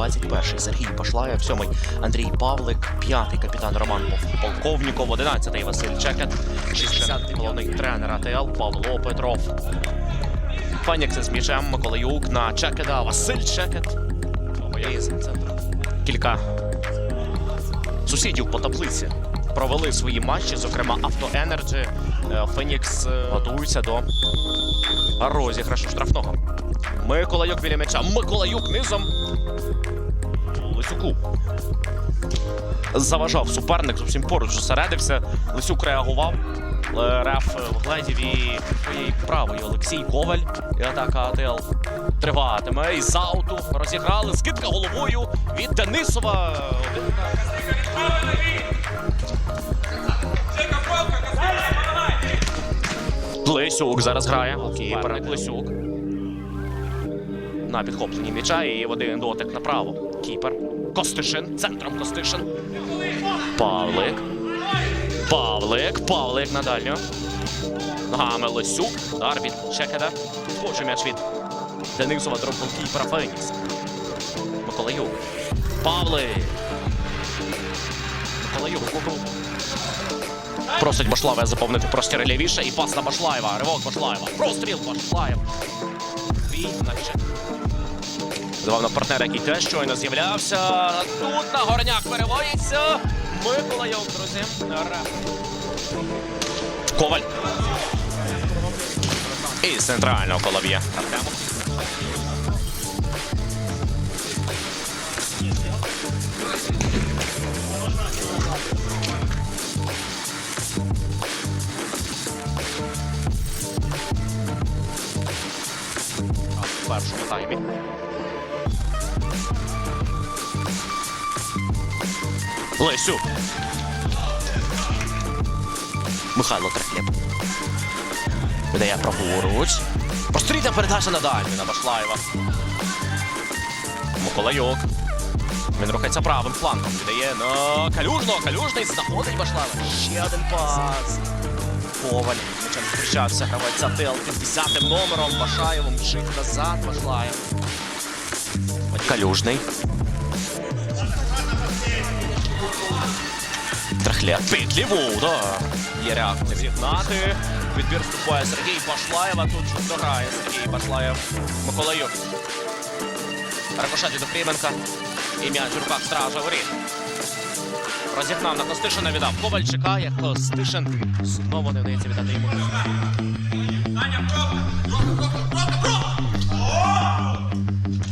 21-й Сергій Пашлаєв, 7-й Андрій Павлик, 5-й капітан Роман Полковніков, 11-й Василь Чекет, 60-й головний тренер АТЛ Павло Петров. Фенікс з м'ячем Миколаюк на Чекеда, Василь Чекет. Кілька сусідів по таблиці провели свої матчі, зокрема Авто Енерджі. Е, Фенікс е, готується до розіграшу штрафного. Миколаюк біля м'яча. Миколаюк низом. Лисюку. Заважав суперник, зовсім поруч зосередився. Лисюк реагував. Реф вгледів і своєї правої Олексій Коваль. І атака АТЛ триватиме. І з ауту розіграли. Скидка головою від Денисова. Лисюк зараз грає. Кіпер Лисюк. На підхопленні м'яча і в один дотик направо. Кіпер. Костишин. Центром Костишин. Павлик. Павлик. Павлик на дальню. Ногами Лисюк. Удар від Чекеда. Хоче м'яч від Денисова дропнув кіпера Фенікс. Миколаюк. Павлик. Миколаюк. Просить Башлаєва заповнити простір лівіше і пас на Башлаєва. Ривок Башлаєва. Простріл Башлаєв. Бій на. Давав на партнера, який теж щойно з'являвся. Тут на горняк переводиться. Миколайов, друзі. Ре. Коваль. І з центрального колов'є. Артемов. в першому таймі. Лесю. Михайло Трехлєб. Видає праворуч. Пострійна передача на дальню на Башлаєва. Миколайок. Він рухається правим флангом. Віддає на Калюжного. Калюжний знаходить Башлаєва. Ще один пас. Коваль. Мечем зустрічався гравець Ател під 10 номером. Башаєвом мчить назад Башлаєв. Калюжний. Трахляк. Під ліву удар. Є зігнати. Відбір вступає Сергій Башлаєва. Тут щось дограє Сергій Башлаєв. Миколаюк. Рикошет від Охріменка. І м'яч в руках стража воріт. Розігнав на Костишина, віддав. Коваль чекає. Костишин знову не вдається віддати йому.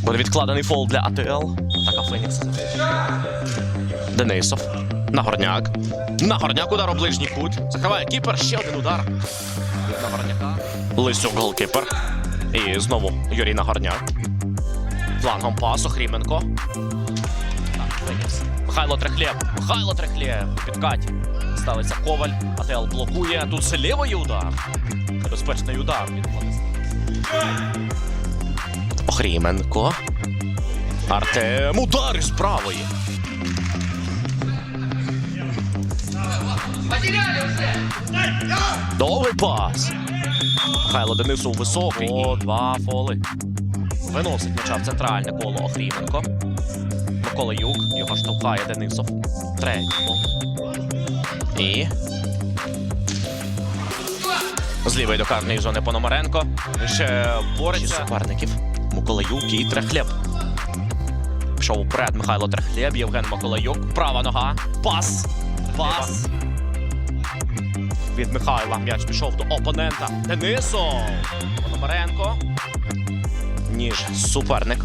Буде відкладений фол для АТЛ. Атака Фенікса. Денисов. Нагорняк. Нагорняк удар у ближній кут. Закриває кіпер. Ще один удар. Від Нагорняка. Лисюк голкіпер. І знову Юрій Нагорняк. Флангом пасу Хріменко. Так, Фенікс. Михайло Трехлєб. Михайло Трехлєб. У підкаті. Ставиться Коваль. АТЛ блокує. Тут з лівої удар. Небезпечний удар. Охріменко. Артем. Удар із правої. Довгий пас. Михайло Денисов високий. О, два фоли. Виносить м'яча в центральне коло Охріменко. Микола Юк. Його штовхає Денисов. Третій фол. І. З лівої до карної зони Пономаренко. Ще бореться. суперників. Миколаюк і Трехлєб. Пішов вперед Михайло Трехлєб, Євген Миколаюк. Права нога. Пас. Пас. Від Михайла м'яч пішов до опонента. Денисов. Пономаренко. Ніж суперник.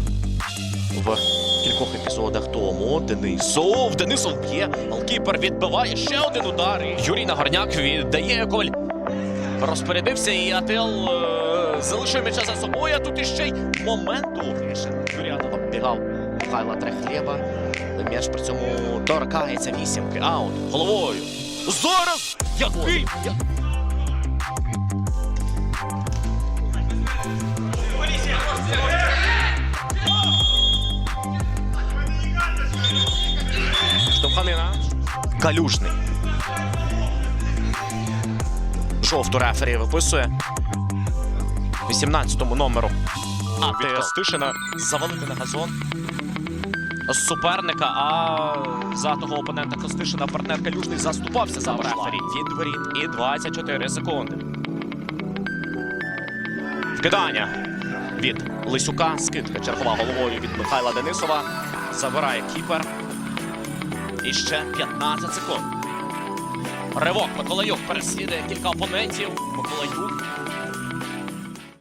В кількох епізодах тому Денисов. Денисов б'є. Голкіпер відбиває ще один удар. І Юрій Нагорняк віддає Коваль. Розпорядився і АТЛ е, залишив м'яча за собою. А тут іще й моменту. Юріанов оббігав Михайла Трехлєба. Але М'яч при цьому торкається вісімки. Аут. Головою. Зараз! Який? Штовханина. Калюжний. Жовту рефері виписує. 18-му номеру. А Стишина завалити на газон. суперника, а за того опонента Костишина партнер Калюжний заступався за рефері. Від воріт і 24 секунди. Вкидання від Лисюка. Скидка чергова головою від Михайла Денисова. Забирає кіпер. І ще 15 секунд. Ривок Миколаюк переслідує кілька опонентів. Миколаюк